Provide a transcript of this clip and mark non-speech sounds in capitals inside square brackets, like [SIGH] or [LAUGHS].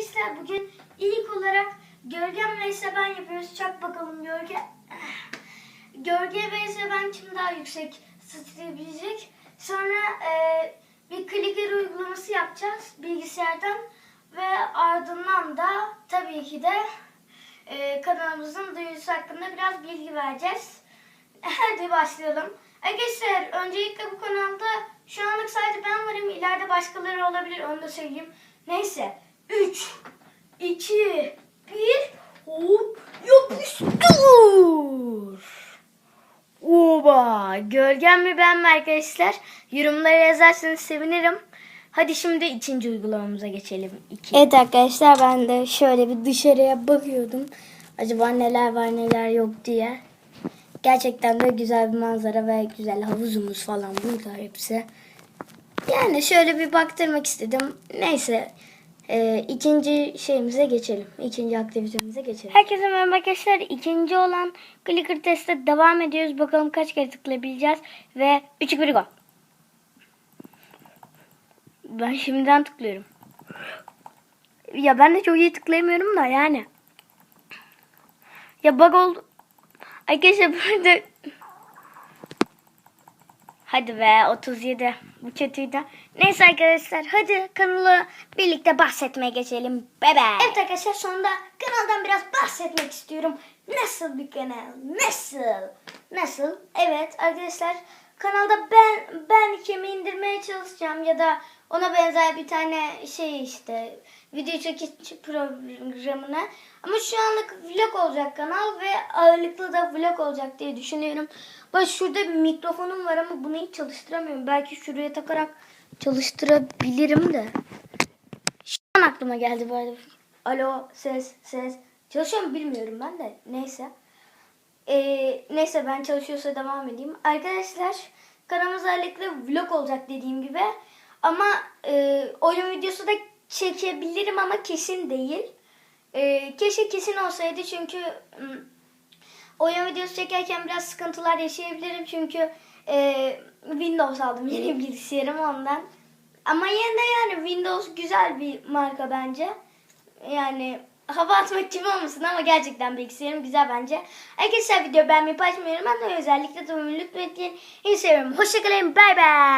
arkadaşlar bugün ilk olarak Gölgem vs ben yapıyoruz. Çak bakalım Gölge. Gölge vs ben kim daha yüksek sıçrayabilecek. Sonra e, bir clicker uygulaması yapacağız bilgisayardan. Ve ardından da tabii ki de e, kanalımızın duyurusu hakkında biraz bilgi vereceğiz. [LAUGHS] Hadi başlayalım. Arkadaşlar öncelikle bu kanalda şu anlık sadece ben varım. İleride başkaları olabilir onu da söyleyeyim. Neyse. 3, 2, 1, hop yapıştır. Oba. Gölgen mi ben mi arkadaşlar? Yorumlara yazarsanız sevinirim. Hadi şimdi ikinci uygulamamıza geçelim. İki. Evet arkadaşlar ben de şöyle bir dışarıya bakıyordum. Acaba neler var neler yok diye. Gerçekten de güzel bir manzara ve güzel havuzumuz falan burada hepsi. Yani şöyle bir baktırmak istedim. Neyse e, ikinci şeyimize geçelim. İkinci aktivitemize geçelim. Herkese merhaba arkadaşlar. İkinci olan clicker teste devam ediyoruz. Bakalım kaç kere tıklayabileceğiz. Ve 3 2 1 go. Ben şimdiden tıklıyorum. Ya ben de çok iyi tıklayamıyorum da yani. Ya bug oldu. Arkadaşlar [LAUGHS] burada Hadi be 37. Bu kötüydü. Neyse arkadaşlar hadi kanala birlikte bahsetmeye geçelim. Bebe. Evet arkadaşlar sonunda kanaldan biraz bahsetmek istiyorum. Nasıl bir kanal? Nasıl? Nasıl? Evet arkadaşlar kanalda ben ben kimi indirmeye çalışacağım ya da ona benzer bir tane şey işte video çekiş programına. Ama şu anlık vlog olacak kanal ve ağırlıklı da vlog olacak diye düşünüyorum. Bak şurada bir mikrofonum var ama bunu hiç çalıştıramıyorum. Belki şuraya takarak çalıştırabilirim de. Şu an aklıma geldi bu arada. Alo ses ses. Çalışıyor mu bilmiyorum ben de. Neyse. Ee, neyse ben çalışıyorsa devam edeyim. Arkadaşlar kanalımız ağırlıklı vlog olacak dediğim gibi. Ama e, oyun videosu da çekebilirim ama kesin değil. E, keşke kesin olsaydı çünkü oyun videosu çekerken biraz sıkıntılar yaşayabilirim çünkü e, Windows aldım yeni bilgisayarım ondan. Ama yine de yani Windows güzel bir marka bence. Yani hava atmak gibi olmasın ama gerçekten bilgisayarım güzel bence. Arkadaşlar video beğenmeyi paylaşmayı unutmayın. Özellikle de lütfen. İyi seviyorum. Hoşçakalın. Bay bay.